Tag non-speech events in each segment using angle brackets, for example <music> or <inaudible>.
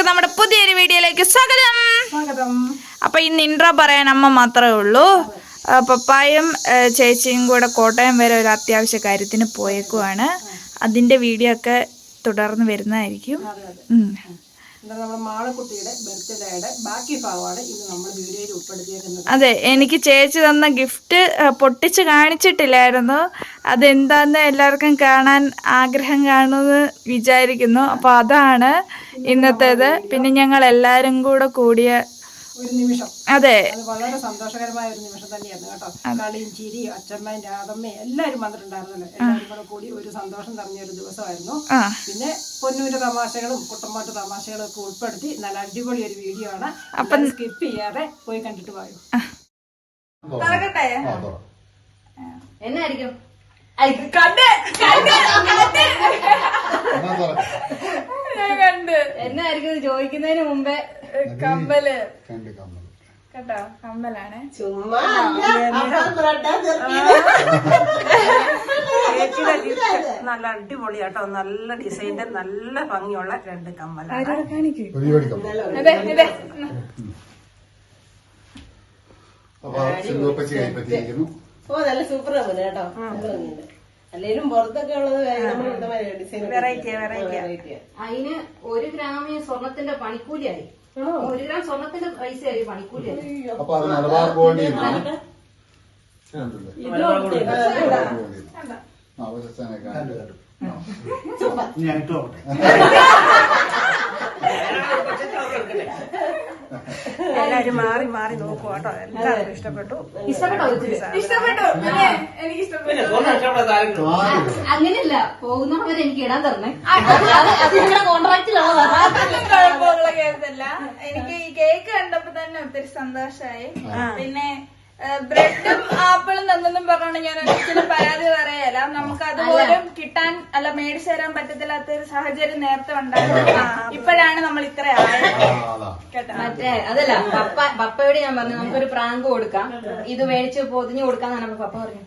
എല്ലാവർക്കും നമ്മുടെ പുതിയൊരു വീഡിയോയിലേക്ക് സ്വാഗതം. അപ്പൊ ഇന്ന് ഇൻട്രോ പറയാൻ അമ്മ മാത്രമേ ഉള്ളൂ. പപ്പായും ചേച്ചിയും കൂടെ കോട്ടയം വരെ ഒരു അത്യാവശ്യ കാര്യത്തിന് പോയേക്കുവാണ്. അതിന്റെ വീഡിയോ ഒക്കെ തുടർന്ന് വരുന്നതായിരിക്കും. എന്താ നമ്മുടെ മാളക്കുട്ടിയുടെ ബർത്ത്ഡേയുടെ ബാക്കി ഭാഗമാണ് ഇന്ന് നമ്മൾ വീഡിയോയിൽ ഉൾപ്പെടുത്തിയേക്കുന്നത്. അതെ എനിക്ക് ചേച്ചി തന്ന ഗിഫ്റ്റ് പൊട്ടിച്ച് കാണിച്ചിട്ടില്ലായിരുന്നു. അതെന്താന്ന് എല്ലാവർക്കും കാണാൻ ആഗ്രഹം കാണുമെന്ന് വിചാരിക്കുന്നു. അപ്പോൾ അതാണ് ഇന്നത്തേത്. പിന്നെ ഞങ്ങൾ എല്ലാവരും കൂടെ കൂടിയ ഒരു നിമിഷം. അതെ. അത് വളരെ സന്തോഷകരമായ ഒരു നിമിഷം തന്നെയായിരുന്നു കേട്ടോ. കളിയും ചിരി അച്ഛമ്മയും രാധമ്മയും എല്ലാവരും വന്നിട്ടുണ്ടായിരുന്നല്ലോ. എല്ലാവരും കൂടെ കൂടി ഒരു സന്തോഷം നിറഞ്ഞ ഒരു ദിവസമായിരുന്നു. പിന്നെ പൊന്നൂന്റെ തമാശകളും കുട്ടമ്പാട്ട് തമാശകളും ഒക്കെ ഉൾപ്പെടുത്തി നല്ല അടിപൊളി ഒരു വീഡിയോ ആണ്. അപ്പം സ്കിപ്പ് ചെയ്യാതെ പോയി കണ്ടിട്ട് പോയോ? തുറക്കട്ടെ? എന്നായിരിക്കും? കണ്ട് ഞാൻ കണ്ട്. എന്നായിരിക്കും ചോദിക്കുന്നതിന് മുമ്പേ? കമ്മൽ. രണ്ട് കമ്മൽ കേട്ടോ? കമ്മലാണ്. ചുമ്മാ നല്ല നല്ല അടിപൊളിയാട്ടോ നല്ല ഡിസൈന്റെ നല്ല ഭംഗിയുള്ള രണ്ട് കമ്മലാണ്. അപ്പൊ സിംഗപ്പച്ചി കൈപ്പറ്റിയിരിക്കുന്നു. ഓ നല്ല സൂപ്പർ ആണ് കേട്ടോ. അല്ലേലും പുറത്തൊക്കെ ഉള്ളത് നമ്മൾ വെറൈറ്റിയാ വെറൈറ്റി വെറൈറ്റി അതിന് ഒരു ഗ്രാമിന് സ്വർണത്തിന്റെ പണിക്കൂലിയായി. ഒരു ഗ്രാം സ്വർണത്തിന്റെ ആയി പണിക്കൂലിയായി. അപ്പൊ അത് മലബാർ ഗോൾഡിൽ നിന്നാണ് എല്ലാവരും മാറി മാറി നോക്കും കേട്ടോ. എല്ലാവർക്കും ഇഷ്ടപ്പെട്ടു. ഇഷ്ടപ്പെട്ടോ? പിന്നെ എനിക്ക് ഇഷ്ടപ്പെട്ടു അങ്ങനെയല്ല. പോകുന്നവരെ എനിക്ക് ഇടാൻ തരണേ. അത് അത് നിങ്ങളുടെ കോൺട്രാക്റ്റിലുള്ളതാണ് അതൊന്നും കുഴപ്പമുള്ള കേസല്ല എനിക്ക് ഈ കേക്ക് കണ്ടപ്പോ തന്നെ ഒത്തിരി സന്തോഷമായി പിന്നെ ബ്രെഡും ആപ്പിളും തന്നെന്നും പറഞ്ഞാണ് ഞാൻ ഒരിക്കലും പരാതി പറയല നമുക്ക് അതുപോലും കിട്ടാൻ അല്ല മേടിച്ചു തരാൻ പറ്റത്തില്ലാത്ത ഒരു സാഹചര്യം നേരത്തെ ഉണ്ടായിരുന്നു. ഇപ്പോഴാണ് നമ്മൾ ഇത്ര ആയത്. കേട്ടോ? മറ്റേ അതല്ല പപ്പ പപ്പയോട് ഞാൻ പറഞ്ഞു നമുക്കൊരു പ്രാങ്ക് കൊടുക്കാം. ഇത് മേടിച്ച് പൊതിഞ്ഞു കൊടുക്കാന്ന് പറഞ്ഞപ്പോ പപ്പ പറഞ്ഞു.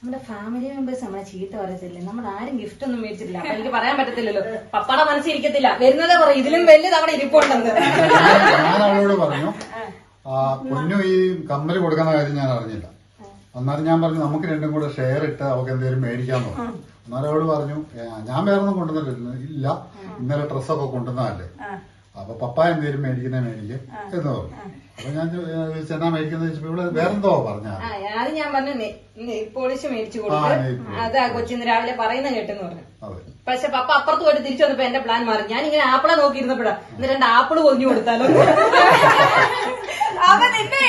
നമ്മുടെ ഫാമിലി മെമ്പേഴ്സ് നമ്മളെ ചീത്ത പറയത്തില്ലേ? നമ്മൾ ആരും ഗിഫ്റ്റ് ഒന്നും മേടിച്ചിട്ടില്ല. അപ്പൊ എനിക്ക് പറയാൻ പറ്റത്തില്ലല്ലോ. പപ്പയുടെ മനസ്സിരിക്കത്തില്ല വരുന്നതേ പറയും ഇതിലും വലിയ അവിടെ ഇരിപ്പുണ്ടെന്ന്. ഞാൻ അവളോട് പറഞ്ഞു പൊന്നു ഈ കമ്മൽ കൊടുക്കുന്ന കാര്യം ഞാൻ അറിഞ്ഞില്ല. അന്നേരം ഞാൻ പറഞ്ഞു നമുക്ക് രണ്ടും കൂടെ ഷെയർ ഇട്ട് അവൾക്ക് എന്തെങ്കിലും മേടിക്കാന്ന് പറഞ്ഞു അന്നേരം അവൾ പറഞ്ഞു ഞാൻ വേറെ ഒന്നും കൊണ്ടുവന്നിട്ടില്ല ഇല്ല. ഇന്നലെ ഡ്രസ്സൊക്കെ കൊണ്ടുവന്നതല്ലേ. അപ്പൊ പപ്പ എന്തെങ്കിലും മേടിക്കുന്ന മേടിക്കും. എന്ന് പറഞ്ഞു. അപ്പൊ ഞാൻ ചേട്ടാ മേടിക്കുന്ന ചോദിച്ചപ്പോ ഇവിടെ വേറെന്തോ പറഞ്ഞ? ആ ഞാൻ പറഞ്ഞു പോളിഷ് മേടിച്ചു ആ, കൊടുക്കും അതാ കൊച്ചിന്ന് രാവിലെ പറയുന്ന കേട്ടെന്ന് പറഞ്ഞു. പക്ഷെ പപ്പ അപ്പുറത്ത് പോയിട്ട് തിരിച്ചു വന്നപ്പോ എന്റെ പ്ലാൻ മാറി. ഞാൻ ഇങ്ങനെ ആപ്പിളെ നോക്കിയിരുന്നപ്പോഴാ ഇന്ന് രണ്ട് ആപ്പിൾ പൊതിഞ്ഞു കൊടുത്താലോ? അവൻ എന്നെ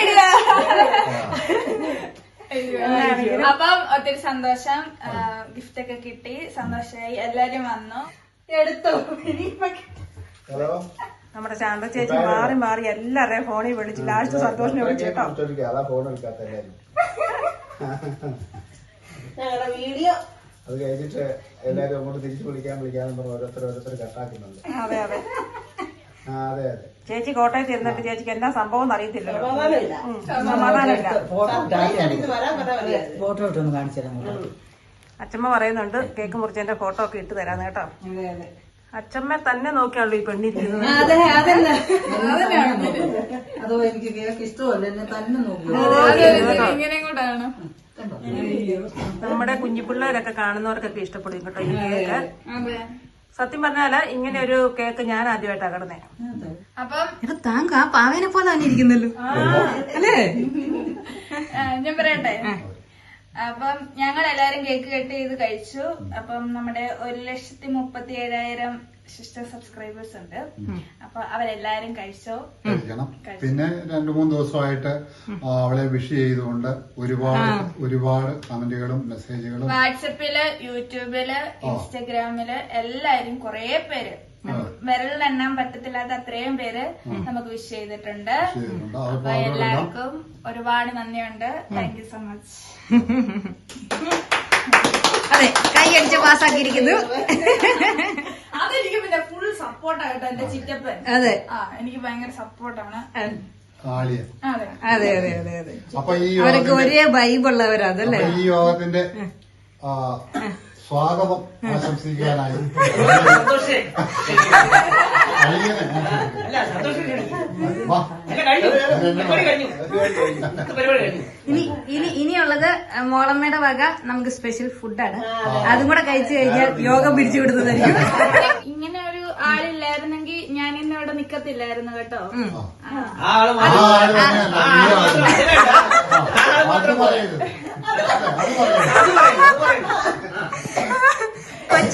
അപ്പം ഒത്തിരി സന്തോഷം. ഗിഫ്റ്റ് ഒക്കെ കിട്ടി. സന്തോഷമായി എല്ലാരും വന്നു. എടുത്തു. നമ്മുടെ ശാന്ത ചേച്ചി മാറി മാറി എല്ലാരെയും ഫോണിൽ വിളിച്ചു ലാസ്റ്റ് സന്തോഷം വിളിച്ചു കേട്ടോ. വീഡിയോ. അത് കഴിഞ്ഞിട്ട് എല്ലാരും അങ്ങോട്ട് തിരിച്ചു വിളിക്കാൻ വിളിക്കാൻ പറഞ്ഞു ഓരോരുത്തർ ഓരോരുത്തർ കട്ടാക്കുന്നുണ്ട്. അതെ അതെ. ചേച്ചി കോട്ടയത്ത് ഇരുന്നിട്ട് ചേച്ചിക്ക് എന്താ സംഭവം എന്ന് അറിയത്തില്ലല്ലോ. സമാധാനമില്ല. ഫോട്ടോ ഇട്ടൊന്ന് കാണിച്ചു തരാം അച്ഛമ്മ പറയുന്നുണ്ട് കേക്ക് മുറിച്ചതിന്റെ ഫോട്ടോ ഒക്കെ ഇട്ട് തരാന്ന് കേട്ടോ. അച്ഛമ്മ തന്നെ നോക്കിയാണല്ലോ ഈ പെണ്ണിരിക്കുന്നത്. അതെ അതന്നെ. അതോ എനിക്ക് കേക്ക് ഇഷ്ടമല്ല എന്നെ തന്നെ നോക്കൂ. നമ്മുടെ കുഞ്ഞിപ്പിള്ളേരൊക്കെ കാണുന്നവർക്കൊക്കെ ഇഷ്ടപ്പെടും കേട്ടോ ഈ കേക്ക്. സത്യം പറഞ്ഞാൽ ഇങ്ങനെ ഒരു കേക്ക് ഞാൻ ആദ്യമായിട്ടാ കിടന്നേ. അപ്പം ഇത് താങ്ക ആ പാവേനെ പോലെ തന്നെ ഇരിക്കുന്നല്ലോ. അല്ലേ? ഞാൻ പറയട്ടെ? അപ്പം ഞങ്ങൾ എല്ലാരും കേക്ക് കട്ട് ചെയ്ത് കഴിച്ചു. അപ്പം നമ്മുടെ ഒരു ലക്ഷത്തി മുപ്പത്തി ഏഴായിരം സിസ്റ്റർ സബ്സ്ക്രൈബേഴ്സ് ഉണ്ട്. അപ്പൊ അവരെല്ലാരും കഴിച്ചോ? കഴിക്കണം. പിന്നെ രണ്ടു മൂന്ന് ദിവസമായിട്ട് അവളെ വിഷ് ചെയ്തുകൊണ്ട് ഒരുപാട് ഒരുപാട് കമന്റുകളും മെസ്സേജുകളും വാട്സപ്പിൽ യൂട്യൂബിൽ ഇൻസ്റ്റഗ്രാമിൽ എല്ലാരും കുറെ പേര്. വിരലിൽ എണ്ണാൻ പറ്റത്തില്ലാത്ത അത്രയും പേര് നമുക്ക് വിഷ് ചെയ്തിട്ടുണ്ട്. അപ്പൊ എല്ലാവർക്കും ഒരുപാട് നന്ദിയുണ്ട്. താങ്ക് യു സോ മച്ച് അതെ കൈ അടിച്ച് പാസ്സാക്കിയിരിക്കുന്നു. <laughs> അതെനിക്ക് പിന്നെ ഫുൾ സപ്പോർട്ട് കേട്ടോ എന്റെ ചിറ്റപ്പൻ. അതെ. ആ എനിക്ക് ഭയങ്കര സപ്പോർട്ടാണ് അതെ. അതെ അതെ അതെ അപ്പൊ ഈ അവരൊക്കെ ഒരേ വൈബുള്ളവരാ അതല്ലേ? ഈ യോഗത്തിന്റെ ആ, സ്വാഗതം ആശംസിക്കാനായി അളിയനെ അല്ല സന്തോഷം വാ അല്ല കഴിഞ്ഞു പരിപാടി പരിപാടി കഴിഞ്ഞു ഇനി ഇനി ഇനിയുള്ളത് മോളമ്മയുടെ വക നമുക്ക് സ്പെഷ്യൽ ഫുഡാണ് അതും കൂടെ കഴിച്ചു കഴിഞ്ഞാൽ യോഗം പിടിച്ചു വിടുന്നതായിരിക്കും ഇങ്ങനെ ഒരു ആളില്ലായിരുന്നെങ്കിൽ ഞാൻ ഇന്ന് ഇവിടെ നിക്കത്തില്ലായിരുന്നു കേട്ടോ ആ ആൾ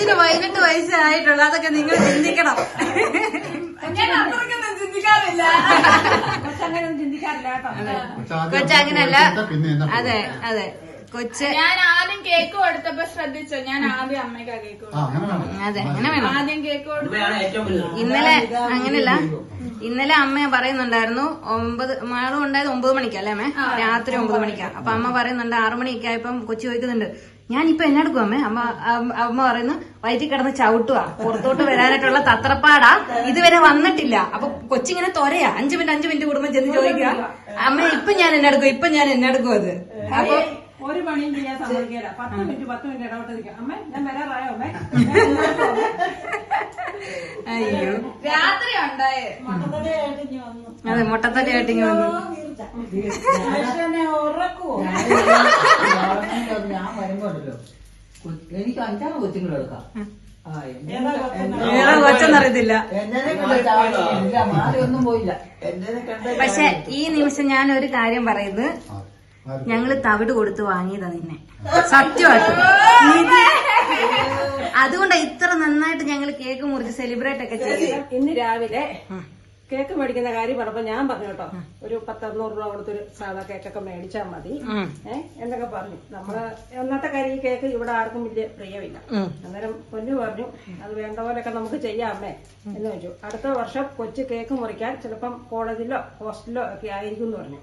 കൊച്ചിന് പതിനെട്ട് വയസ്സായിട്ടുള്ള. അതൊക്കെ നിങ്ങൾ ചിന്തിക്കണം. ചിന്തിക്കാറില്ല. കൊച്ചങ്ങനല്ല. അതെ അതെ. കൊച്ച് ഞാൻ ആദ്യം കേക്ക് കൊടുത്തപ്പോ ശ്രദ്ധിച്ചോ? ഞാൻ ആദ്യം അമ്മയ്ക്കാ കേക്ക് അതെ അങ്ങനെ വേണം. ആദ്യം കേക്ക് കൊടുത്തു ഇന്നലെ അങ്ങനല്ല ഇന്നലെ അമ്മ പറയുന്നുണ്ടായിരുന്നു ഒമ്പത് മാളും ഉണ്ടായത് ഒമ്പത് മണിക്കല്ലേ അമ്മ? രാത്രി ഒമ്പത് മണിക്കാ. അപ്പൊ അമ്മ പറയുന്നുണ്ട് ആറു മണിയൊക്കെ ആയപ്പം കൊച്ചു ചോദിക്കുന്നുണ്ട് ഞാനിപ്പോ എന്നെ എടുക്കും അമ്മ? അമ്മ- അമ്മ പറയുന്നു വയറ്റിൽ കിടന്ന് ചവിട്ടുവാ. പുറത്തോട്ട് വരാനായിട്ടുള്ള തത്രപ്പാടാ. ഇതുവരെ വന്നിട്ടില്ല. അപ്പൊ കൊച്ചിങ്ങനെ തൊരയാ. അഞ്ചു മിനിറ്റ് അഞ്ചു മിനിറ്റ് കൂടുമ്പോ ചെന്ന് ചോദിക്കുക. അമ്മ ഇപ്പൊ ഞാൻ എന്നെടുക്കും ഇപ്പൊ ഞാൻ എന്നെടുക്കും അത്? അപ്പൊ ഒരു പണിയും ചെയ്യാൻ സമ്മതിക്കില്ല പത്ത് മിനിറ്റ് പത്ത് മിനിറ്റ് ഇടപെട്ട് നിൽക്കാം അമ്മേ ഞാൻ വരാറായോ അമ്മേ? അയ്യോ. രാത്രി ഉണ്ടായേ അതെ മുട്ടത്തടിയായിട്ട് ഇങ്ങനെ വന്നു. ഞാൻ വരുമ്പോണ്ടല്ലോ. എനിക്ക് അഞ്ചാറ് കൊച്ചുങ്ങൾ എടുക്കാം. ആ, എന്നെ- വേറെ കൊച്ചെന്നറിയത്തില്ല. പക്ഷെ ഈ നിമിഷം ഞാൻ ഒരു കാര്യം പറയുന്നത്. ഞങ്ങൾ തവിട് കൊടുത്ത് വാങ്ങിയതാ നിന്നെ. സത്യമായിട്ട്. അതുകൊണ്ട് ഇത്ര നന്നായിട്ട് ഞങ്ങൾ കേക്ക് മുറിച്ച് സെലിബ്രേറ്റ് ഒക്കെ ചെയ്തു ഇന്ന് രാവിലെ കേക്ക് മേടിക്കുന്ന കാര്യം പറഞ്ഞപ്പോ ഞാൻ പറഞ്ഞു കേട്ടോ ഒരു പത്തറുന്നൂറ് രൂപ കൊടുത്തൊരു സാധാ കേക്കൊക്കെ മേടിച്ചാൽ മതി. ഏഹ് എന്നൊക്കെ പറഞ്ഞു. നമ്മൾ ഒന്നത്തെ കാര്യം ഈ കേക്ക് ഇവിടെ ആർക്കും വലിയ പ്രിയമില്ല. അന്നേരം പൊന്നു പറഞ്ഞു അത് വേണ്ട പോലെയൊക്കെ നമുക്ക് ചെയ്യാമേ എന്ന് വെച്ചു. അടുത്ത വർഷം കൊച്ചു കേക്ക് മുറിക്കാൻ ചിലപ്പം കോളേജിലോ ഹോസ്റ്റലിലോ ഒക്കെ ആയിരിക്കും എന്ന് പറഞ്ഞു.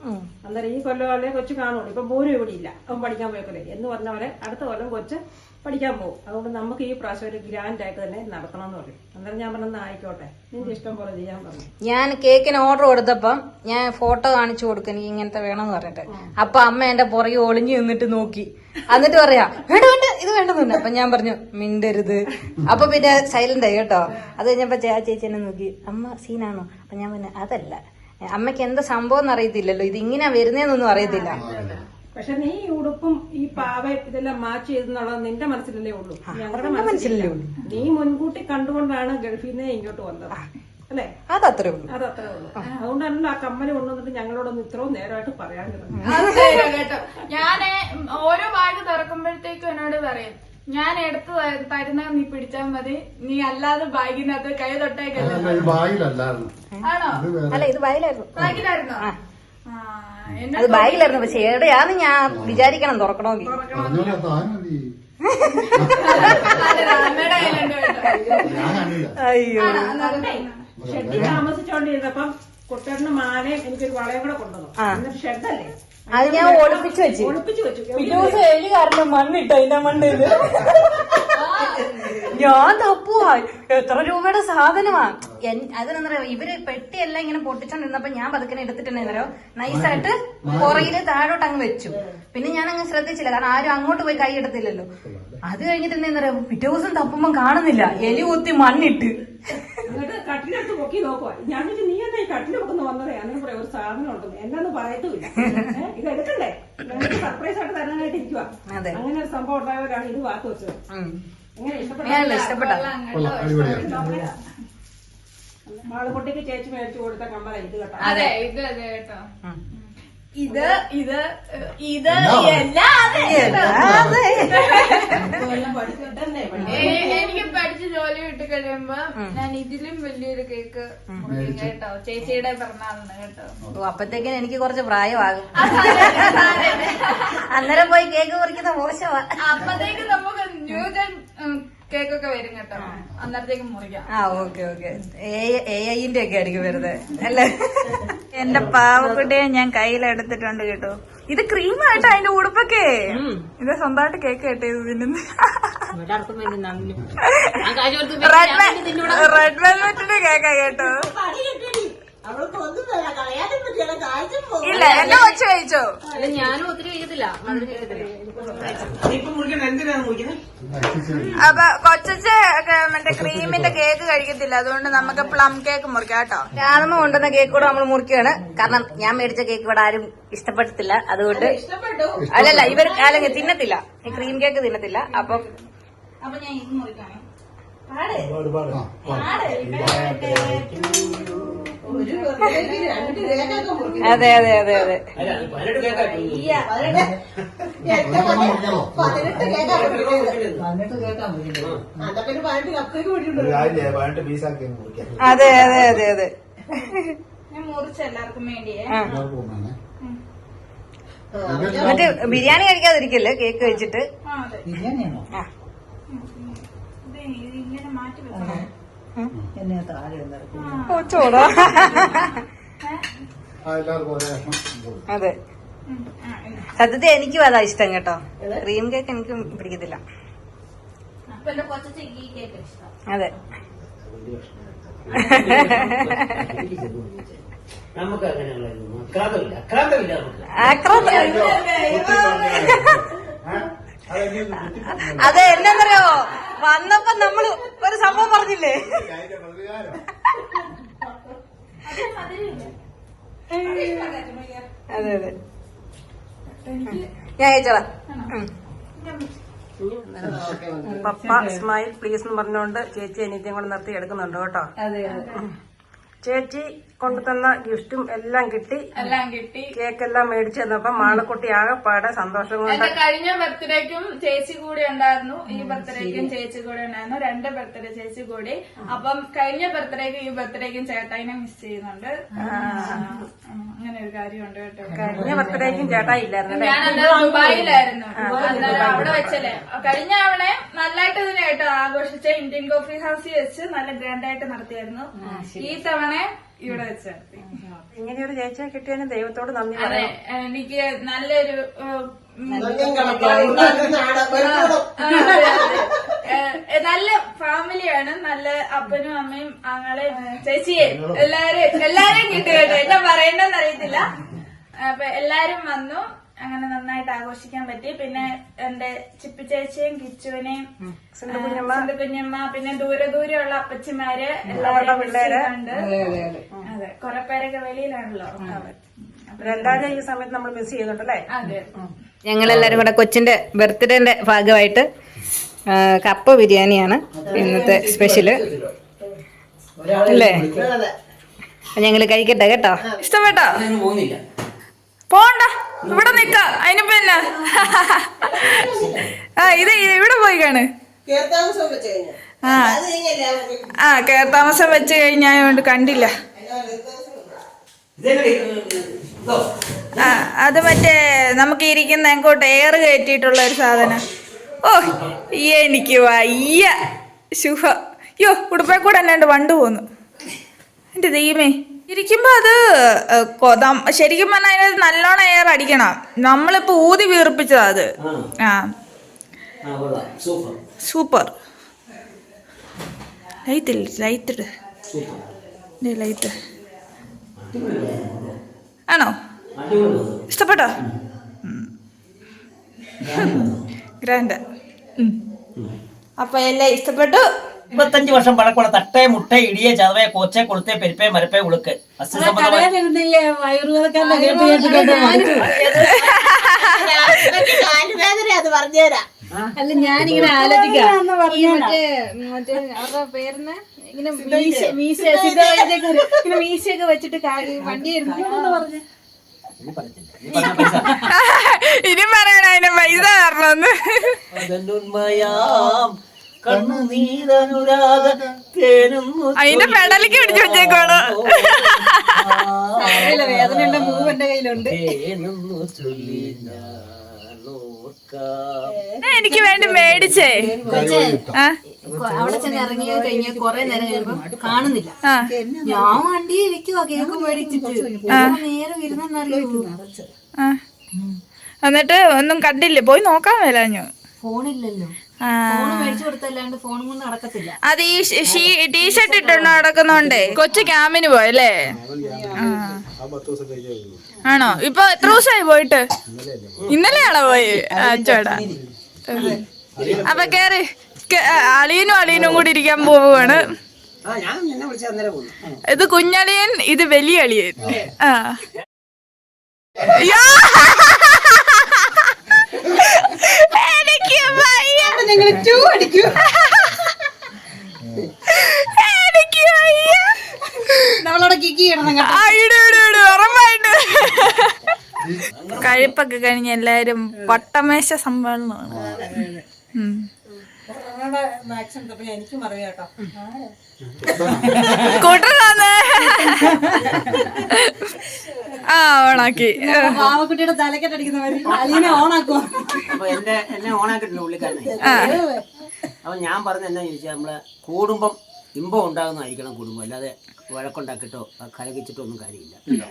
അന്നേരം ഈ കൊല്ലം കൊച്ചു കാണുള്ളൂ. ഇപ്പൊ ബോരും ഇവിടെ ഇല്ല. അവൻ പഠിക്കാൻ പോയക്കല്ലേ എന്ന് പറഞ്ഞ പോലെ അടുത്ത കൊല്ലം കൊച്ച് പഠിക്കാൻ പോകും. അതുകൊണ്ട് നമുക്ക് ഈ പ്രാവശ്യം ഒരു ഗ്രാൻഡ് ആയിട്ട് തന്നെ നടത്തണം എന്ന് പറയും. അന്നേരം ഞാൻ പറഞ്ഞാൽ ആയിക്കോട്ടെ. നിന്റെ ഇഷ്ടം പോലെ ചെയ്യാൻ പറഞ്ഞു. ഞാൻ കേക്കിന് ഓർഡർ കൊടുത്തപ്പം ഞാൻ ഫോട്ടോ കാണിച്ചു കൊടുക്കും എനിക്ക് ഇങ്ങനത്തെ വേണമെന്ന് പറഞ്ഞിട്ട്. അപ്പൊ അമ്മ എന്റെ പുറകെ ഒളിഞ്ഞു നിന്നിട്ട് നോക്കി. എന്നിട്ട് പറയാ വേണ്ട വേണ്ട ഇത് വേണ്ടെന്നുണ്ട് അപ്പൊ ഞാൻ പറഞ്ഞു മിണ്ടരുത്. അപ്പൊ പിന്നെ സൈലന്റ് ആയി കേട്ടോ. അത് കഴിഞ്ഞപ്പോ ചേ- ആ ചേച്ചി എന്നെ നോക്കി അമ്മ സീനാണോ അപ്പൊ ഞാൻ പറഞ്ഞു അതല്ല. അമ്മയ്ക്ക് എന്താ സംഭവം എന്ന് അറിയത്തില്ലല്ലോ. ഇത് ഇങ്ങനെ വരുന്നതെന്നൊന്നും അറിയത്തില്ല. പക്ഷെ നീ ഈ ഉടുപ്പും ഈ പാവ ഇതെല്ലാം മാച്ച് ചെയ്തെന്നുള്ളത് നിന്റെ മനസ്സിലല്ലേ ഉള്ളൂ. ഞങ്ങളുടെ മനസ്സിലല്ലേ. ഉള്ളൂ. നീ മുൻകൂട്ടി കണ്ടുകൊണ്ടാണ് ഗൾഫിൽ നിന്ന് ഇങ്ങോട്ട് വന്നത്. അല്ലേ? അതത്രേ ഉള്ളൂ. അത് അത്രേ ഉള്ളൂ. അതുകൊണ്ടാണല്ലോ ആ കമ്മൽ കൊണ്ടുവന്നിട്ട് ഞങ്ങളോടൊന്ന് ഇത്രയും നേരമായിട്ട് പറയാൻ കേട്ടോ. ഞാൻ ഓരോ ബാഗ് തുറക്കുമ്പോഴത്തേക്കും എന്നോട് പറയും ഞാൻ എടുത്ത് തരുന്ന നീ പിടിച്ചാൽ മതി. നീ അല്ലാതെ ബാഗിനകത്ത് കൈ തൊട്ടേക്കല്ലോ ആണോ? അല്ല ഇത് ബാഗിലായിരുന്നു. ബാഗിലായിരുന്നോ? അത് ബാഗിലായിരുന്നു. പക്ഷെ എവിടെയാന്ന് ഞാൻ വിചാരിക്കണം തുറക്കണമെങ്കിൽ. അയ്യോ. ഷെഡിൽ താമസിച്ചോണ്ടിരുന്നപ്പം കുട്ടേട്ടന് മാലയും എനിക്കൊരു വളയും കൂടെ കൊണ്ടുവന്നു. ഷെഡല്ലേ? അത് ഞാൻ ഒളിപ്പിച്ചു വെച്ച്. ഒളിപ്പിച്ചു വെച്ചു. പിറ്റേ ദിവസം എലി കാരണം മണ്ണിട്ട് അതിന്റെ മണ്ണിൽ ഞാൻ തപ്പുവാ. എത്ര രൂപയുടെ സാധനമാ. അതിനെന്താ ഇവർ പെട്ടിയെല്ലാം ഇങ്ങനെ പൊട്ടിച്ചോണ്ടിരുന്നപ്പോ ഞാൻ പതുക്കനെ എടുത്തിട്ടുണ്ടായിരുന്നോ. നൈസായിട്ട് പുറകിൽ താഴോട്ട് അങ്ങ് വെച്ചു. പിന്നെ ഞാൻ അങ്ങ് ശ്രദ്ധിച്ചില്ല. കാരണം ആരും അങ്ങോട്ട് പോയി കൈ എടുത്തില്ലല്ലോ. അത് കഴിഞ്ഞിട്ട് എന്താ പിറ്റേ ദിവസം തപ്പുമ്പോ കാണുന്നില്ല. എലി കുത്തി മണ്ണിട്ട്. കട്ടിലെടുത്ത് പൊക്കി നോക്കുക ഞാൻ വെച്ച് നീ എന്താ ഈ കട്ടിൽ പൊക്കുന്നു വന്നതേ? അങ്ങനെ പറയാം ഒരു സാധനം ഉണ്ടെന്ന്. എന്നാന്ന് പറയത്തുമില്ല ഇത് എടുക്കണ്ടേ? ഞങ്ങൾക്ക് സർപ്രൈസ് ആയിട്ട് തരാനായിട്ട് ഇരിക്കുക. അങ്ങനെ ഒരു സംഭവം ഉണ്ടായവരാണ് ഇത് വാക്ക് വെച്ചത്. എങ്ങനെ ഇഷ്ടപ്പെട്ടു മാളുകുട്ടിക്ക് ചേച്ചി മേടിച്ചു കൊടുത്ത കമ്മല ഇത് കേട്ടോ. അതെ. ഇത് അതെ കേട്ടോ. ഇത് ഇത് ഇത് എല്ലാം അതെ. എല്ലാം പഠിച്ച് ജോലി വിട്ട് കഴിയുമ്പോ ഞാൻ ഇതിലും വലിയൊരു കേക്ക് കേട്ടോ. ചേച്ചിയുടെ പിറന്നാളിന് കേട്ടോ. അപ്പത്തേക്കും അപ്പത്തേക്കിന് എനിക്ക് കുറച്ച് പ്രായമാകും. അന്നേരം പോയി കേക്ക് കുറിക്കുന്ന മോശമാ. അപ്പത്തേക്ക് നമുക്ക് ന്യൂജൻ കേക്കൊക്കെ വരും കേട്ടോ. അന്നേരത്തേക്ക് മുറിക്കാം. ആ ഓക്കെ ഓക്കെ. എ ഐന്റെ ഒക്കെ ആയിരിക്കും വരുന്നത്. അല്ലേ? എന്റെ പാവക്കുട്ടിയെ ഞാൻ കയ്യിലെടുത്തിട്ടുണ്ട് കേട്ടോ. ഇത് ക്രീമായിട്ട് അതിന്റെ ഉടുപ്പൊക്കെ. ഇത് സ്വന്തമായിട്ട് കേക്ക് കെട്ടിയത് തിന്നുന്നു. റെഡ് റെഡ് വെൽവെറ്റിന്റെ കേക്കാ കേട്ടോ. ഇല്ല എന്നെ കൊച്ചു കഴിച്ചോ അല്ല ഞാനും ഒത്തിരി കഴിക്കത്തില്ല. അപ്പൊ കൊച്ചച്ച് മറ്റേ ക്രീമിന്റെ കേക്ക് കഴിക്കത്തില്ല. അതുകൊണ്ട് നമുക്ക് പ്ലം കേക്ക് മുറിക്കാം കേട്ടോ. രാധമ്മ കൊണ്ടുവന്ന കേക്ക് കൂടെ നമ്മൾ മുറിക്കുകയാണ്. കാരണം ഞാൻ മേടിച്ച കേക്ക് ഇവിടെ ആരും ഇഷ്ടപ്പെട്ടില്ല അതുകൊണ്ട് അല്ലല്ല ഇവർ അല്ലെങ്കിൽ തിന്നത്തില്ല. ഈ ക്രീം കേക്ക് തിന്നത്തില്ല. അപ്പം അപ്പൊ ഞാൻ ഇത് മുറിക്കാണ് കേക്കൊക്കെ മുറിക്കും അതെ അതെ അതെ അതെ. അതെ അതെ അതെ അതെ. എന്നിട്ട് ബിരിയാണി കഴിക്കാതിരിക്കല്ലേ കേക്ക് കഴിച്ചിട്ട് ബിരിയാണിയാണോ? ആ. ഇത് ഇങ്ങനെ മാറ്റി വെക്കണം. എന്നെ താഴെ ചോടാ. അതെ. സത്യത്തെ എനിക്കും അതാ ഇഷ്ടം കേട്ടോ. ക്രീം കേക്ക് എനിക്ക് പിടിക്കത്തില്ല. അതെ. നമുക്ക് അങ്ങനെയുള്ള അക്രാന്തമില്ല അക്രാന്തമില്ല നമുക്ക് ആക്രോശം അതെ എന്നാന്നറിയാവോ? വന്നപ്പോ നമ്മൾ ഒരു സംഭവം പറഞ്ഞില്ലേ അതെ അതെ ഞാൻ അയച്ചോളാം. പപ്പ സ്മൈൽ പ്ലീസ് എന്ന് പറഞ്ഞുകൊണ്ട് ചേച്ചി എനിക്കും കൂടെ നിർത്തി എടുക്കുന്നുണ്ട് കേട്ടോ. ചേച്ചി കൊണ്ടുതന്ന ഗിഫ്റ്റും എല്ലാം കിട്ടി. എല്ലാം കിട്ടി. കേക്ക് എല്ലാം മേടിച്ചു തന്നപ്പോ മാളക്കുട്ടി ആകെപ്പാടെ സന്തോഷം കൊണ്ട് കഴിഞ്ഞ ബർത്ത്ഡേക്കും ചേച്ചി കൂടി ഉണ്ടായിരുന്നു. ഈ ബർത്ത്ഡേക്കും ചേച്ചി കൂടി ഉണ്ടായിരുന്നു. രണ്ട് ബർത്ത്ഡേ ചേച്ചി കൂടി. അപ്പം കഴിഞ്ഞ ബർത്ത്ഡേക്കും ഈ ബർത്ത്ഡേക്കും ചേട്ടായിനെ മിസ് ചെയ്യുന്നുണ്ട്. കാര്യമുണ്ട് കേട്ടോ. കഴിഞ്ഞ ബർത്ത്ഡേക്കും ചേട്ടാ ഇല്ലായിരുന്നു ഞാൻ അന്നേരം ദുബായിലായിരുന്നു. അന്നേരം അവിടെ വെച്ചല്ലേ. കഴിഞ്ഞ തവണ നല്ലതായിട്ട് ഇതിനെ കേട്ടോ ആഘോഷിച്ച ഇന്ത്യൻ കോഫി ഹൗസിൽ വെച്ച് നല്ല ഗ്രാൻഡ് ആയിട്ട് നടത്തിയായിരുന്നു ഈ തവണ ഇവിടെ വെച്ച് ഇങ്ങനെ ഇങ്ങനെയൊരു ചേച്ചിയെ കിട്ടിയതിന് ദൈവത്തോട് നന്ദി അതെ എനിക്ക് നല്ലൊരു നല്ല ഫാമിലിയാണ്. നല്ല അപ്പനും അമ്മയും ആങ്ങളെയും ചേച്ചിയെ എല്ലാരും എല്ലാരും കിട്ടി കേട്ടോ. എന്താ പറയണ്ടെന്ന് അറിയത്തില്ല. അപ്പൊ എല്ലാരും വന്നു. അങ്ങനെ നന്നായിട്ട് ആഘോഷിക്കാൻ പറ്റി. പിന്നെ എന്റെ ചിപ്പി ചേച്ചിയും കിച്ചുവിനെയും സുന്ദ കുഞ്ഞമ്മ. പിന്നെ ദൂരെ ദൂരെയുള്ള അപ്പച്ചിമാര് എല്ലാവരുടെ പിള്ളേര്. അതെ കൊറേ പേരൊക്കെ വെളിയിലാണല്ലോ രണ്ടാഴ്ച ഈ സമയത്ത് നമ്മൾ മിസ് ചെയ്യുന്നുണ്ടല്ലേ അതെ. ഞങ്ങളെല്ലാരും കൂടെ കൊച്ചിന്റെ ബർത്ത്ഡേന്റെ ഭാഗമായിട്ട് ആ, കപ്പ ബിരിയാണിയാണ് ഇന്നത്തെ സ്പെഷ്യൽ. അല്ലേ? ഞങ്ങൾ കഴിക്കട്ടെ കേട്ടോ? ഇഷ്ടപ്പെട്ടോ പോണ്ട ഇവിടെ നിക്ക. എന്നാ? ആ ഇത് ഇവിടെ പോയി കാണ്. കഴിഞ്ഞാൽ ആ കേർ താമസം ആ വെച്ച് കഴിഞ്ഞായോണ്ട് കണ്ടില്ല. ആ അത് മറ്റേ നമുക്ക് ഇരിക്കുന്ന എങ്കോട്ട് എയർ കയറ്റിയിട്ടുള്ള ഒരു സാധനം. ഓ എനിക്ക് വയ്യ. ശുഭ. യോ ഉടുപ്പേ കൂടെ അല്ലാണ്ട് വണ്ട് പോന്നു. എന്റെ ദൈവമേ ഇരിക്കുമ്പോ അത് കൊതം ശരിക്കും പറഞ്ഞാൽ അതിനകത്ത് നല്ലോണം എയർ അടിക്കണം. നമ്മളിപ്പോ ഊതി വീർപ്പിച്ചതാ അത്. ആ. സൂപ്പർ. ലൈറ്റ് ഇല്ല ലൈറ്റ് ഇട്. ലൈറ്റ് ആണോ? ഇഷ്ടപ്പെട്ടോ? ഗ്രാൻഡ്. അപ്പൊ എല്ലാം ഇഷ്ടപ്പെട്ടു? ഇരുപത്തഞ്ച് വർഷം പഴക്കമുള്ള തട്ടേ മുട്ട ഇടിയെ ചതവേ കോച്ചെ കൊളുത്തെ പെരുപ്പേ മരപ്പേ ഉളുക്ക്. അല്ല ഞാനിങ്ങനെ ആലോചിക്കാം. മറ്റേ അവരുടെ പേരെന്ന് ഇങ്ങനെ മീശ മീശ ഇങ്ങനെ മീശയൊക്കെ വെച്ചിട്ട് വണ്ടി പറഞ്ഞു? ഇനി പറയണ അതിന് പൈസ തരണമെന്ന്. അതിന്റെ പെടലിക്ക് പിടിച്ചു വെച്ചേക്കോണ് എനിക്ക് വേണ്ടി മേടിച്ചേ? ആ? അവിടെ ചെന്ന് ഇറങ്ങി കഴിഞ്ഞ കൊറേ നേരം കഴിയുമ്പോ കാണുന്നില്ല. ഞാൻ വണ്ടി ഇരിക്കുവാ കേക്ക് മേടിച്ചിട്ട്. നേരെ വരുന്നറിയോ ആ. എന്നിട്ട് ഒന്നും കണ്ടില്ലേ? പോയി നോക്കാൻ മേലാഞ്ഞു. ഫോണില്ലല്ലോ. അത് ഈ ടീഷർട്ട് ഇട്ടുകൊണ്ട് നടക്കുന്നുണ്ടേ. കൊച്ചു ക്യാമ്പിന് പോയല്ലേ? ആണോ? ഇപ്പൊ എത്ര ദിവസമായി പോയിട്ട്? ഇന്നലെയാണോ പോയി? അച്ചോടാ. അപ്പൊ കേറി. അളിയനും അളിയനും കൂടി ഇരിക്കാൻ പോവുകയാണ് ഇത് കുഞ്ഞളിയൻ ഇത് വലിയ അളിയൻ. ആ. യ്യോ! എനിക്ക് വയ്യ. എനിക്ക് വയ്യ. നമ്മളവിടെ കിക്കി ഇടണം ആ, ഇട്, ഇട്, ഇട്, ഉറപ്പായിട്ട്. കഴിപ്പൊക്കെ കഴിഞ്ഞ് എല്ലാരും പട്ടമേശ സമ്മേളനമാണ് എനിക്കും അറിയാം കേട്ടോ. കൂട്ടരാന്ന് ആ ഓണാക്കി. പാവക്കുട്ടിയുടെ തലക്കെട്ടടിക്കുന്നവര് അലീനെ ഓണാക്കുവാ? അപ്പൊ എന്നെ ഓണാക്കിട്ടുണ്ട് പുള്ളിക്കാരനെ അപ്പൊ ഞാൻ പറഞ്ഞ എന്നാ ചോദിച്ചാൽ നമ്മളെ കൂടുമ്പം ഇമ്പം ഉണ്ടാകുന്നതായിരിക്കണം കുടുംബം അല്ലാതെ വഴക്കുണ്ടാക്കിട്ടോ കലകിച്ചിട്ടോ ഒന്നും കാര്യമില്ല.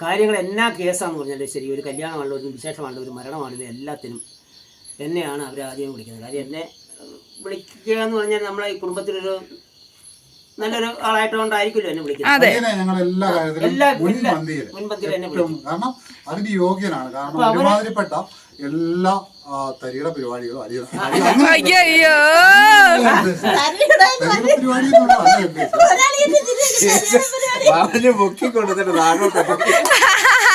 കാര്യങ്ങൾ എന്നാ കേസാന്ന് പറഞ്ഞാൽ ശരി ഒരു കല്യാണമാണല്ലോ ഒരു വിശേഷമാണല്ലോ ഒരു മരണമാണല്ലോ എല്ലാത്തിനും എന്നെയാണ് അവർ ആദ്യം വിളിക്കുന്നത്. കാര്യം എന്നെ വിളിക്കുക എന്ന് പറഞ്ഞാൽ നമ്മളെ ഈ കുടുംബത്തിലൊരു നല്ലൊരു ആളായിട്ടുകൊണ്ടായിരിക്കുമല്ലോ എന്നെ വിളിക്കുന്നത്. അളിയനെ ഞങ്ങൾ എല്ലാ കാര്യത്തിലും എല്ലാ മുൻപന്തിയിൽ മുൻപന്തിയിൽ എന്നെ ഏറ്റവും കാരണം അതിന് യോഗ്യനാണ്. കാരണം ഒരുമാതിരിപ്പെട്ട എല്ലാ ആ, തരിയുടെ പരിപാടികളും അങ്ങനെ അയ്യോ തരിയുടെ പരിപാടി എന്നുള്ള അല്ല ഉദ്ദേശിച്ചത്. പറഞ്ഞ് പൊക്കി കൊണ്ടുവന്നിട്ട് നാടോട്ട് <laughs>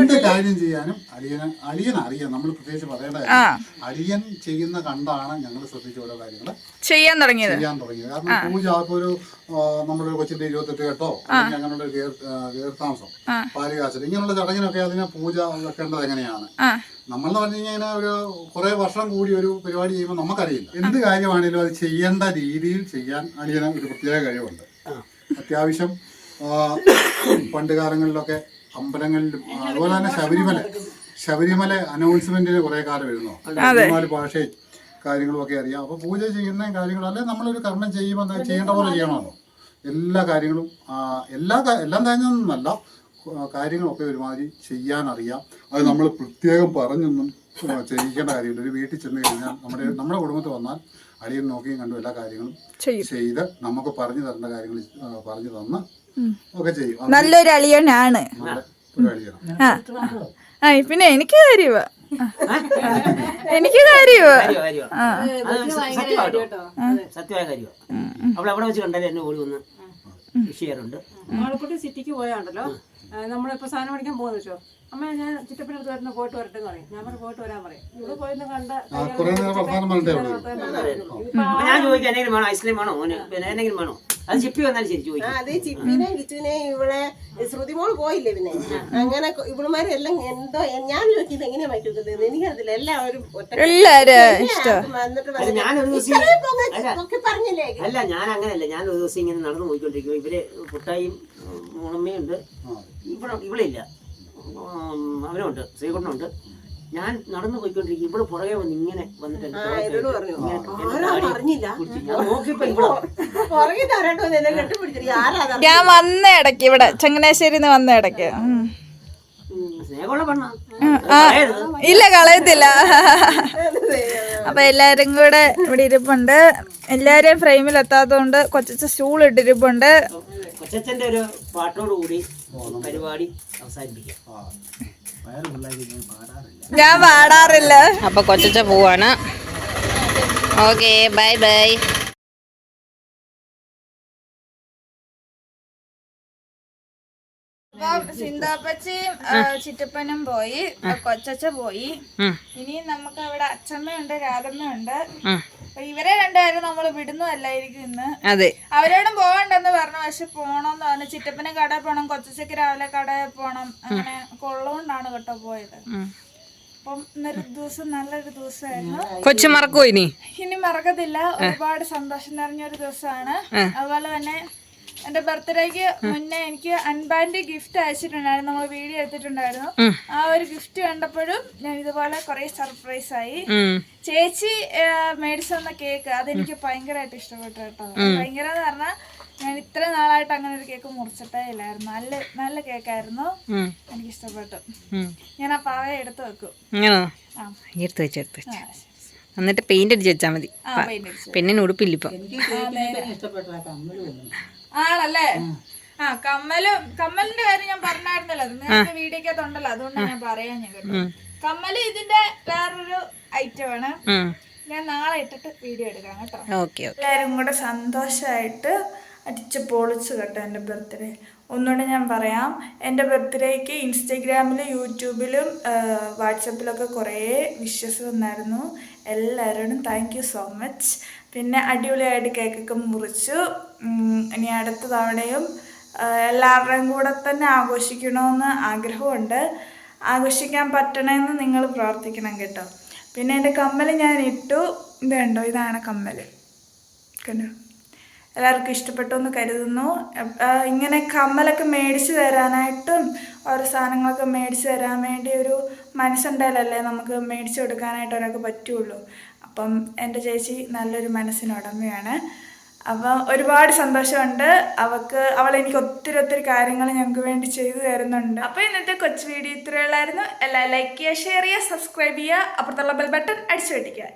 എന്ത് കാര്യം ചെയ്യാനും അളിയന് അളിയൻ അറിയാം. നമ്മൾ പ്രത്യേകിച്ച് പറയേണ്ട കാര്യം അളിയൻ ചെയ്യുന്ന കണ്ടാണ് ഞങ്ങൾ ശ്രദ്ധിച്ച ഓരോ കാര്യങ്ങൾ ചെയ്യാൻ തുടങ്ങിയത്. ചെയ്യാൻ തുടങ്ങിയത്. കാരണം പൂജ ഇപ്പൊ ഒരു നമ്മുടെ കൊച്ചിന്റെ ഇരുപത്തെട്ട് കേട്ടോ? ഞങ്ങളുടെ കേർത്താമസം പാലുകാച്ചൽ ഇങ്ങനെയുള്ള ചടങ്ങിനൊക്കെ അതിനെ പൂജ വെക്കേണ്ടത് എങ്ങനെയാണ്? നമ്മളെന്ന് പറഞ്ഞു കഴിഞ്ഞാൽ ഒരു കുറെ വർഷം കൂടി ഒരു പരിപാടി ചെയ്യുമ്പോൾ നമുക്കറിയില്ല. എന്ത് കാര്യമാണെങ്കിലും അത് ചെയ്യേണ്ട രീതിയിൽ ചെയ്യാൻ അളിയന് ഒരു പ്രത്യേക കഴിവുണ്ട്. അത്യാവശ്യം പണ്ട് കാലങ്ങളിലൊക്കെ അമ്പലങ്ങളിലും അതുപോലെ തന്നെ ശബരിമല ശബരിമല അനൗൺസ്മെന്റിന് കുറെ കാലം വരുന്നു? ഒരുപാട് ഭാഷയും കാര്യങ്ങളും ഒക്കെ അറിയാം. അപ്പൊ പൂജ ചെയ്യുന്ന കാര്യങ്ങൾ അല്ലെ നമ്മളൊരു കർമ്മം ചെയ്യുമ്പോൾ ചെയ്യേണ്ട പോലെ ചെയ്യണമല്ലോ എല്ലാ കാര്യങ്ങളും എല്ലാ എല്ലാം തന്നെയൊന്നുമല്ല കാര്യങ്ങളൊക്കെ ഒരുമാതിരി ചെയ്യാൻ അറിയാം അത് നമ്മൾ പ്രത്യേകം പറഞ്ഞൊന്നും ചെയ്യിക്കേണ്ട കാര്യമില്ല. ഒരു വീട്ടിൽ ചെന്ന് കഴിഞ്ഞാൽ നമ്മുടെ നമ്മുടെ കുടുംബത്തിൽ വന്നാൽ അടിയൻ നോക്കിയും കണ്ടും എല്ലാ കാര്യങ്ങളും ചെയ്ത് നമുക്ക് പറഞ്ഞു തരേണ്ട കാര്യങ്ങൾ പറഞ്ഞു തന്ന് ഒക്കെ ചെയ്യും. നല്ലൊരു അളിയനാണ് ആ. ആ പിന്നെ എനിക്ക് കാര്യമാ എനിക്ക്. അത് സത്യമായ കാര്യമാണ് അവൾ അവിടെ വെച്ച് കണ്ടാലും എന്നെ ഓടി വന്ന് ചെയ്യാറുണ്ട്. സിറ്റിക്ക് പോയാണ്ടല്ലോ. നമ്മളിപ്പോ സാധനം മേടിക്കാൻ പോകുന്ന വെച്ചോ? അമ്മ ഞാൻ ചിറ്റപ്പിനടുത്ത് വരുന്ന പോയിട്ട് വരട്ടെ എന്ന് പറയും. ഞാൻ പറഞ്ഞു പോയിട്ട് വരാൻ പറയും. ഇവിടെ പോയിന്ന് കണ്ട ഞാൻ ചോദിക്കാം എന്തെങ്കിലും വേണോ? ഐസ്ക്രീം വേണോ? ഓന് പിന്നെ എന്തെങ്കിലും വേണോ? അത് ചിപ്പി വന്നാലും ശരി ചോദിക്കും. അത് ചിപ്പിനെ കിച്ചുവിനെ ഇവിടെ ശ്രുതിമോൾ പോയില്ലേ പിന്നെ? അങ്ങനെ ഇവളുമാരും എല്ലാം എന്തോ ഞാൻ ചോദിക്കുന്നത് എങ്ങനെയാ മാറ്റി വെക്കുന്നത് എല്ലാവരും ഒറ്റ എല്ലാരും ഇഷ്ടം. അല്ല ഞാൻ പറഞ്ഞില്ലേ? അല്ല അങ്ങനെയല്ല ഞാൻ ഒരു ദിവസം ഇങ്ങനെ നടന്നു പോയിക്കൊണ്ടിരിക്കും. ഇവർ കുട്ടായും മുളമ്മയുണ്ട് ഇവിടെ ഇവളില്ല. അവനുണ്ട് ശ്രീകുട്ടനുണ്ട്. ഞാൻ നടന്നു പോയിക്കൊണ്ടിരിക്കും ഇവിടെ പുറകെ വന്ന് ഇങ്ങനെ വന്നിട്ടുണ്ട് ഞാൻ വന്ന ഇടയ്ക്ക് ഇവിടെ ചങ്ങനാശ്ശേരിന്ന് വന്ന ഇടയ്ക്ക്. ഇല്ല കളയത്തില്ല. അപ്പൊ എല്ലാരും കൂടെ ഇവിടെ ഇരിപ്പുണ്ട്. എല്ലാരെയും ഫ്രെയിമിൽ എത്താത്തതുകൊണ്ട് കൊച്ചച്ച സ്റ്റൂൾ ഇട്ടിരിപ്പുണ്ട്. കൊച്ചച്ചന്റെ ഒരു പാട്ടോടുകൂടി പരിപാടി അവസാനിപ്പിക്കാം. ഞാൻ പാടാറില്ല അപ്പൊ കൊച്ചച്ച പോവാണ്. Okay bye bye. അപ്പം സിന്താപ്പച്ചയും ആ, ചിറ്റപ്പനും പോയി. കൊച്ചച്ച പോയി. ഇനി നമുക്ക് അവിടെ അച്ഛമ്മയുണ്ട് രാധമ്മയുണ്ട്. ഇവരെ രണ്ടുപേരും നമ്മൾ വിടുന്നതല്ലായിരിക്കും ഇന്ന്. അതെ. അവരോടും പോകണ്ടെന്ന് പറഞ്ഞു. പക്ഷെ പോണോന്ന് പറഞ്ഞു. ചിറ്റപ്പനും കട പോണം. കൊച്ചച്ചക്ക് രാവിലെ കടയിൽ പോണം. അങ്ങനെ കൊള്ളുകൊണ്ടാണ് കേട്ടോ പോയത്. അപ്പം ഇന്നൊരു ദിവസം നല്ലൊരു ദിവസമായിരുന്നു. കൊച്ചു മറക്കോ ഇനി? ഇനി മറക്കത്തില്ല. ഒരുപാട് സന്തോഷം നിറഞ്ഞ ഒരു ദിവസമാണ് അതുപോലെ തന്നെ എന്റെ ബർത്ത്ഡേക്ക് മുന്നേ എനിക്ക് അൻപാന്റെ ഗിഫ്റ്റ് അയച്ചിട്ടുണ്ടായിരുന്നു. നമ്മൾ വീഡിയോ എടുത്തിട്ടുണ്ടായിരുന്നു. ആ ഒരു ഗിഫ്റ്റ് കണ്ടപ്പോഴും ഞാൻ ഇതുപോലെ കുറെ സർപ്രൈസ് ആയി. ചേച്ചി മേടിച്ചു തന്ന കേക്ക് അതെനിക്ക് ഭയങ്കരമായിട്ട് ഇഷ്ടപ്പെട്ടു കേട്ടോ. ഭയങ്കര എന്ന് പറഞ്ഞാൽ ഞാൻ ഇത്ര നാളായിട്ട് അങ്ങനെ ഒരു കേക്ക് മുറിച്ചിട്ടേ ഇല്ലായിരുന്നു. നല്ല നല്ല കേക്കായിരുന്നു എനിക്ക് ഇഷ്ടപ്പെട്ടു ഞാൻ ആ പാവ എടുത്തു വെക്കും. എടുത്ത് വെച്ച് എടുത്ത് വെച്ച്. എന്നിട്ട് പെയിന്റ് അടിച്ച് വെച്ചാൽ മതി. ആ ഉടുപ്പില്ല അടിച്ചു ആണല്ലേ ആ. കമ്മലും കമ്മലിന്റെ കാര്യം ഞാൻ പറഞ്ഞായിരുന്നല്ലോ. അത് നേരത്തെ വീഡിയോക്കകത്ത് ഉണ്ടല്ലോ അതുകൊണ്ട് ഞാൻ പറയാൻ ഞാൻ കേട്ടോ കമ്മൽ ഇതിന്റെ വേറൊരു ഐറ്റം ആണ് ഞാൻ നാളെ ഇട്ടിട്ട് വീഡിയോ എടുക്കാം കേട്ടോ. Okay okay. എല്ലാവരും കൂടെ സന്തോഷമായിട്ട് അടിച്ച് പൊളിച്ചു കേട്ടോ എന്റെ ബർത്ത്ഡേ. ഒന്നുകൂടെ ഞാൻ പറയാം. എന്റെ ബർത്ത്ഡേക്ക് ഇൻസ്റ്റഗ്രാമിലും യൂട്യൂബിലും വാട്സപ്പിലൊക്കെ കുറേ വിഷസ് വന്നായിരുന്നു. എല്ലാവരോടും താങ്ക് യു സോ മച്ച് പിന്നെ അടിപൊളിയായിട്ട് കേക്കൊക്കെ മുറിച്ചു. ഇനി അടുത്ത തവണയും എല്ലാവരുടെയും കൂടെ തന്നെ ആഘോഷിക്കണമെന്ന് ആഗ്രഹമുണ്ട്. ആഘോഷിക്കാൻ പറ്റണമെന്ന് നിങ്ങൾ പ്രാർത്ഥിക്കണം കേട്ടോ. പിന്നെ എന്റെ കമ്മൽ ഞാൻ ഇട്ടു. ഇത് കണ്ടോ? ഇതാണ് കമ്മൽ കണ്ടോ? എല്ലാവർക്കും ഇഷ്ടപ്പെട്ടു എന്ന് കരുതുന്നു. ഇങ്ങനെ കമ്മലൊക്കെ മേടിച്ച് തരാനായിട്ടും ഓരോ സാധനങ്ങളൊക്കെ മേടിച്ച് തരാൻ വേണ്ടി ഒരു മനസ്സുണ്ടായാലല്ലേ നമുക്ക് മേടിച്ച് കൊടുക്കാനായിട്ട് ഒരാൾക്ക് പറ്റുള്ളൂ. അപ്പം എന്റെ ചേച്ചി നല്ലൊരു മനസ്സിനുടമയാണ്. അപ്പം ഒരുപാട് സന്തോഷമുണ്ട്. അവൾക്ക് അവൾ എനിക്ക് ഒത്തിരി ഒത്തിരി കാര്യങ്ങൾ ഞങ്ങൾക്ക് വേണ്ടി ചെയ്തു തരുന്നുണ്ട്. അപ്പോൾ ഇന്നത്തെ കൊച്ചു വീഡിയോ ഇത്രയുള്ളായിരുന്നു. എല്ലാം ലൈക്ക് ചെയ്യുക ഷെയർ ചെയ്യുക സബ്സ്ക്രൈബ് ചെയ്യുക. അപ്പുറത്തുള്ള ബെൽ ബട്ടൺ അടിച്ചു വെട്ടിക്കുക.